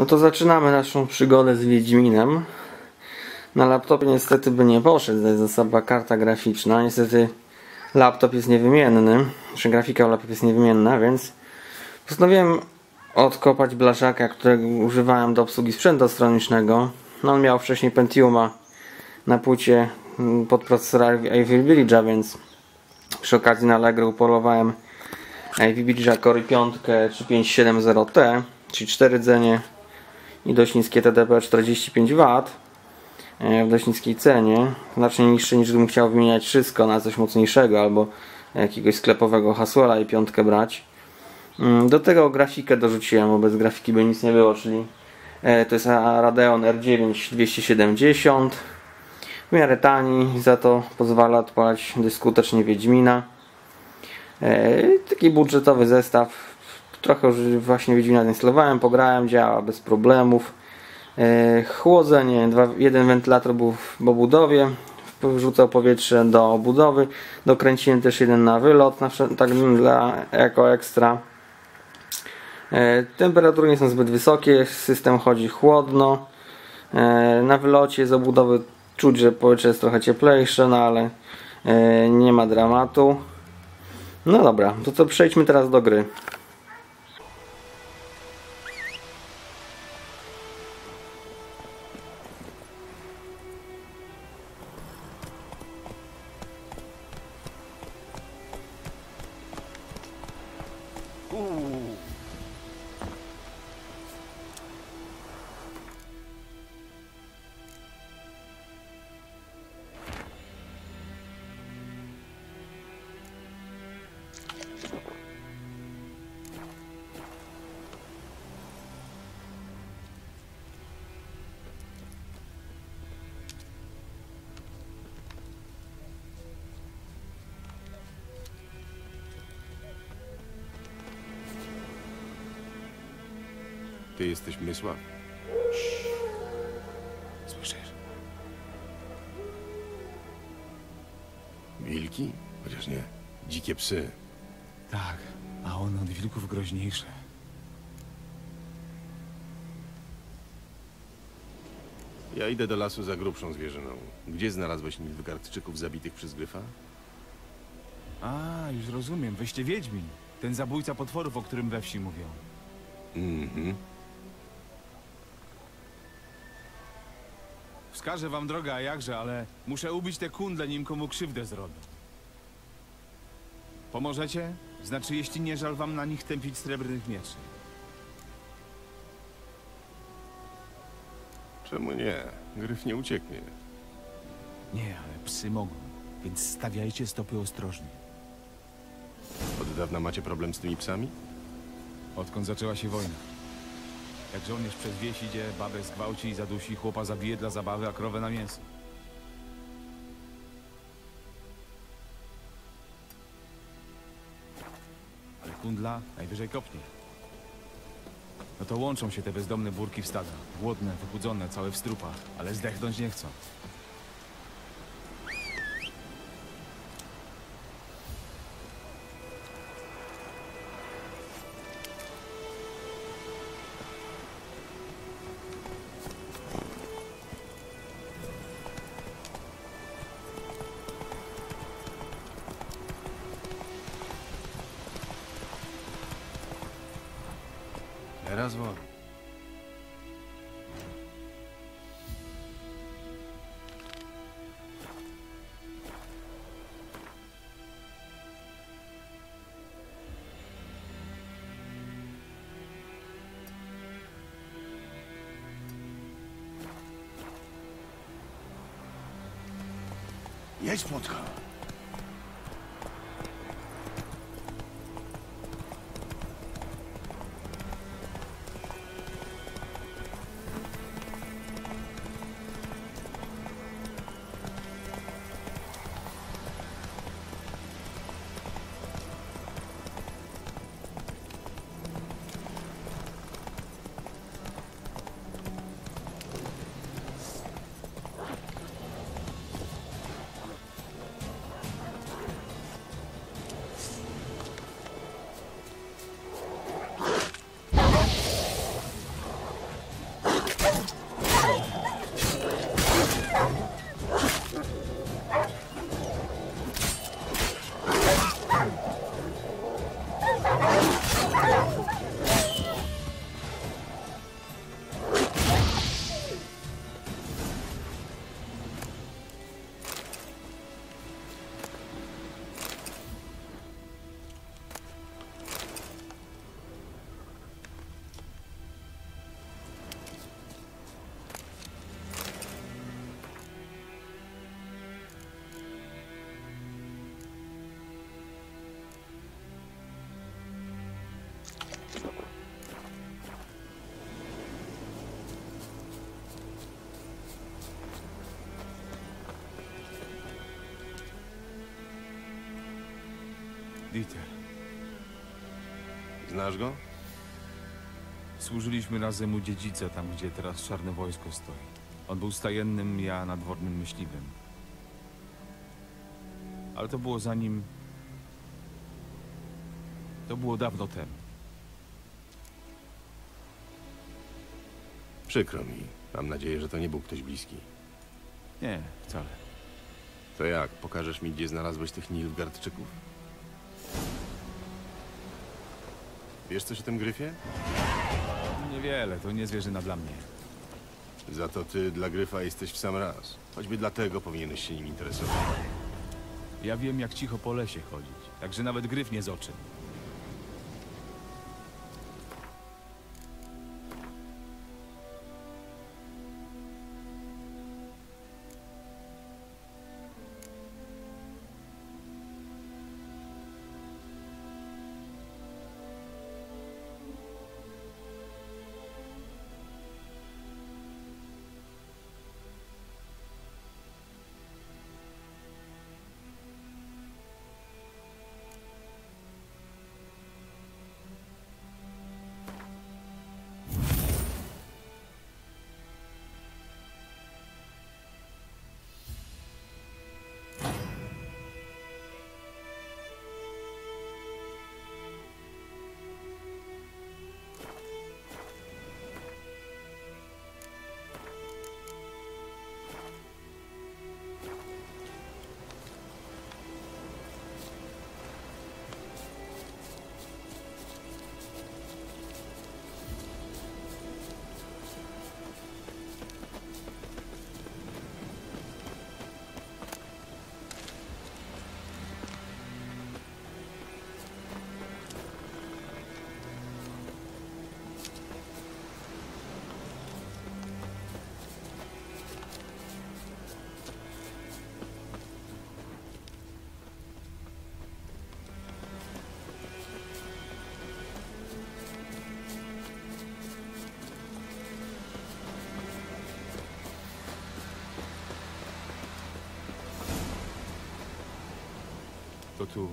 No to zaczynamy naszą przygodę z Wiedźminem. Na laptopie niestety by nie poszedł, to jest słaba karta graficzna. Niestety laptop jest niewymienny, czy grafika w laptopie jest niewymienna, więc postanowiłem odkopać blaszaka, którego używałem do obsługi sprzętu stronicznego. No on miał wcześniej Pentiuma na płycie mm, pod procesor Ivy Village'a, więc przy okazji na Allegro upolowałem Ivy Village'a Core 5 czy 570T, czyli 4 rdzenie i dość niskie TDP 45 W e, w dość niskiej cenie, znacznie niższe niż gdybym chciał wymieniać wszystko na coś mocniejszego albo jakiegoś sklepowego Haswella i piątkę brać. Mm, do tego grafikę dorzuciłem, bo bez grafiki by nic nie było, czyli e, to jest Radeon R9 270 w miarę tani, za to pozwala odpalać dość skutecznie Wiedźmina. E, taki budżetowy zestaw. Trochę już właśnie Wiedźmina instalowałem, pograłem, działa bez problemów. E, chłodzenie, jeden wentylator był w obudowie, wrzucał powietrze do obudowy. Dokręciłem też jeden na wylot, na, tak dla, jako ekstra. E, temperatury nie są zbyt wysokie, system chodzi chłodno. Na wylocie z obudowy czuć, że powietrze jest trochę cieplejsze, no ale nie ma dramatu. No dobra, to co przejdźmy teraz do gry. Ty jesteś Mysław? Słyszysz? Wilki? Chociaż nie. Dzikie psy. Tak, a on od wilków groźniejszy. Ja idę do lasu za grubszą zwierzyną. Gdzie znalazłeś Nilfgaardczyków zabitych przez Gryfa? A, już rozumiem. Weźcie Wiedźmin. Ten zabójca potworów, o którym we wsi mówią. Mhm. Wskażę wam drogę, a jakże, ale muszę ubić te kundle, nim komu krzywdę zrobię. Pomożecie? Znaczy, jeśli nie żal wam na nich tępić srebrnych mieczy. Czemu nie? Gryf nie ucieknie. Nie, ale psy mogą, więc stawiajcie stopy ostrożnie. Od dawna macie problem z tymi psami? Odkąd zaczęła się wojna. Jak żołnierz przez wieś idzie, babę zgwałci i zadusi, chłopa zabije dla zabawy, a krowę na mięso. Kundla najwyżej kopnie. No to łączą się te bezdomne burki w stada. Głodne, wychudzone, całe w strupach, ale zdechnąć nie chcą. 10 pontos, cara. Ritter. Znasz go? Służyliśmy razem u dziedzica, tam gdzie teraz czarne wojsko stoi. On był stajennym, ja nadwornym myśliwym. Ale to było zanim... To było dawno temu. Przykro mi. Mam nadzieję, że to nie był ktoś bliski. Nie, wcale. To jak? Pokażesz mi, gdzie znalazłeś tych Nilfgaardczyków? Wiesz coś o tym gryfie? Niewiele, to nie zwierzyna dla mnie. Za to ty dla gryfa jesteś w sam raz. Choćby dlatego powinieneś się nim interesować. Ja wiem, jak cicho po lesie chodzić, także nawet gryf nie z oczy. To tu.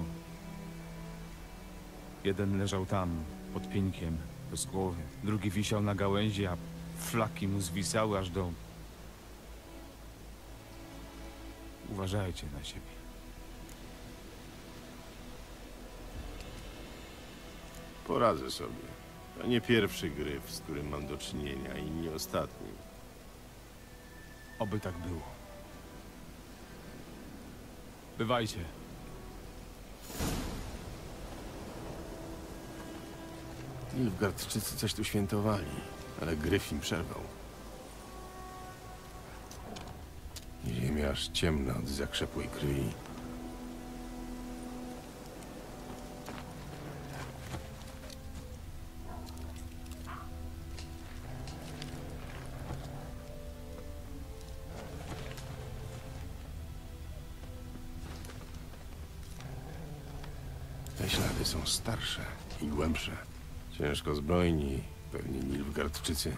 Jeden leżał tam, pod pieńkiem, bez głowy. Drugi wisiał na gałęzi, a flaki mu zwisały aż do... Uważajcie na siebie. Poradzę sobie. To nie pierwszy gryf, z którym mam do czynienia i nie ostatni. Oby tak było. Bywajcie. Nilfgaardczycy coś tu świętowali, ale gryf im przerwał. Ziemia aż ciemna od zakrzepłej krwi. Te ślady są starsze i głębsze. Ciężko zbrojni, pewnie Nilfgaardczycy.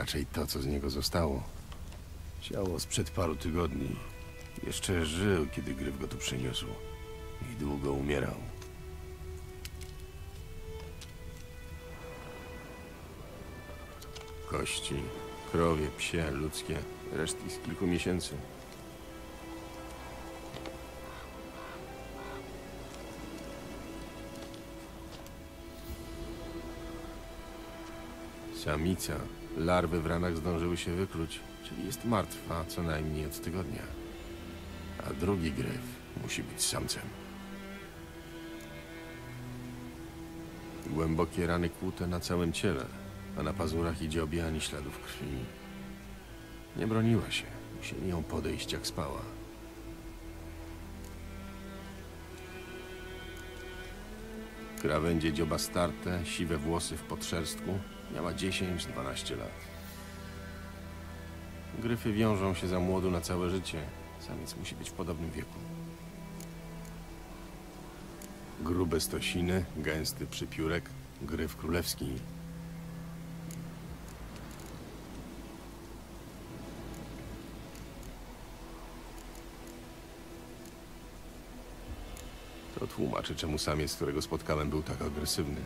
Raczej to, co z niego zostało. Ciało sprzed paru tygodni. Jeszcze żył, kiedy Gryf go tu przyniósł. I długo umierał. Kości, krowie, psie, ludzkie, resztki z kilku miesięcy. Samica. Larwy w ranach zdążyły się wykluć, czyli jest martwa co najmniej od tygodnia. A drugi gryf musi być samcem. Głębokie rany kłute na całym ciele, a na pazurach idzie objanie śladów krwi. Nie broniła się. Musieli ją podejść jak spała. Krawędzie dzioba starte, siwe włosy w podszerstku. Miała 10-12 lat. Gryfy wiążą się za młodu na całe życie. Samiec musi być w podobnym wieku. Grube stosiny, gęsty przypiórek, gryf królewski. To tłumaczy, czemu samiec, którego spotkałem, był tak agresywny.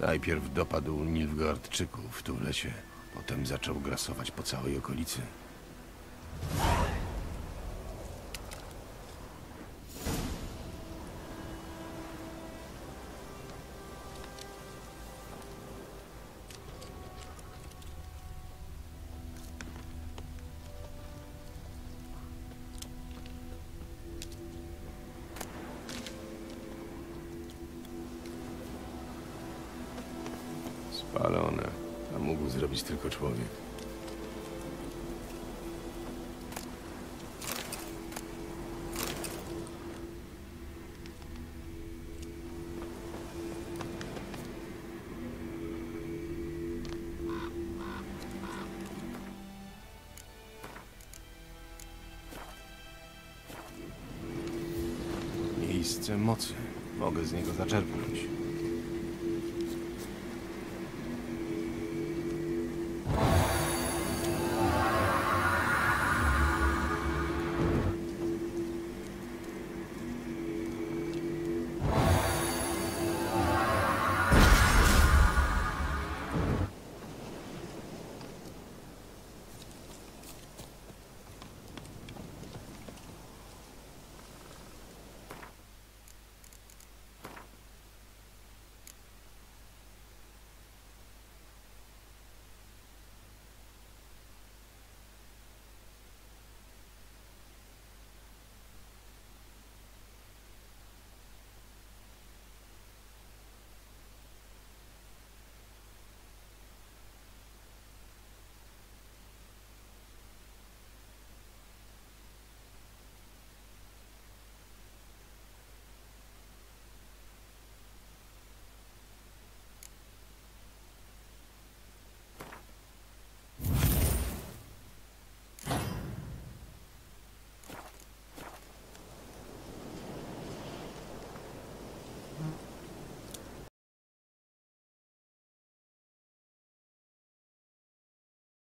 Najpierw dopadł Nilfgaardczyków w lesie, potem zaczął grasować po całej okolicy. Spalone, a mógł zrobić tylko człowiek. Miejsce mocy. Mogę z niego zaczerpnąć.